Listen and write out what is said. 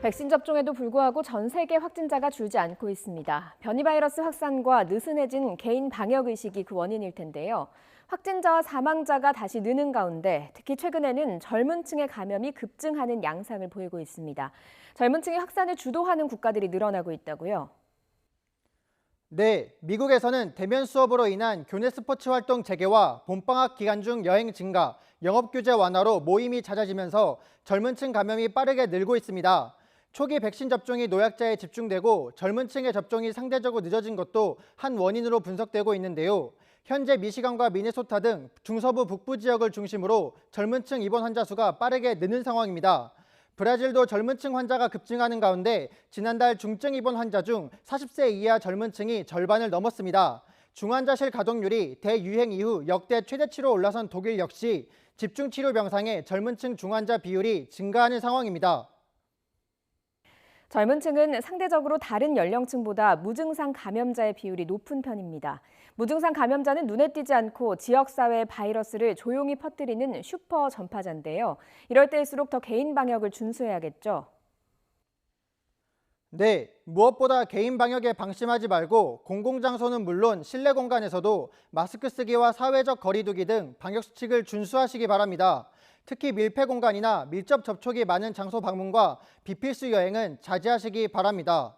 백신 접종에도 불구하고 전 세계 확진자가 줄지 않고 있습니다. 변이 바이러스 확산과 느슨해진 개인 방역 의식이 그 원인일 텐데요. 확진자와 사망자가 다시 느는 가운데 특히 최근에는 젊은 층의 감염이 급증하는 양상을 보이고 있습니다. 젊은 층이 확산을 주도하는 국가들이 늘어나고 있다고요. 네, 미국에서는 대면 수업으로 인한 교내 스포츠 활동 재개와 봄방학 기간 중 여행 증가, 영업 규제 완화로 모임이 잦아지면서 젊은 층 감염이 빠르게 늘고 있습니다. 초기 백신 접종이 노약자에 집중되고 젊은 층의 접종이 상대적으로 늦어진 것도 한 원인으로 분석되고 있는데요. 현재 미시간과 미네소타 등 중서부 북부 지역을 중심으로 젊은 층 입원 환자 수가 빠르게 느는 상황입니다. 브라질도 젊은 층 환자가 급증하는 가운데 지난달 중증 입원 환자 중 40세 이하 젊은 층이 절반을 넘었습니다. 중환자실 가동률이 대유행 이후 역대 최대치로 올라선 독일 역시 집중 치료 병상의 젊은 층 중환자 비율이 증가하는 상황입니다. 젊은 층은 상대적으로 다른 연령층보다 무증상 감염자의 비율이 높은 편입니다. 무증상 감염자는 눈에 띄지 않고 지역사회의 바이러스를 조용히 퍼뜨리는 슈퍼 전파자인데요. 이럴 때일수록 더 개인 방역을 준수해야겠죠. 네, 무엇보다 개인 방역에 방심하지 말고 공공장소는 물론 실내 공간에서도 마스크 쓰기와 사회적 거리두기 등 방역 수칙을 준수하시기 바랍니다. 특히 밀폐 공간이나 밀접 접촉이 많은 장소 방문과 비필수 여행은 자제하시기 바랍니다.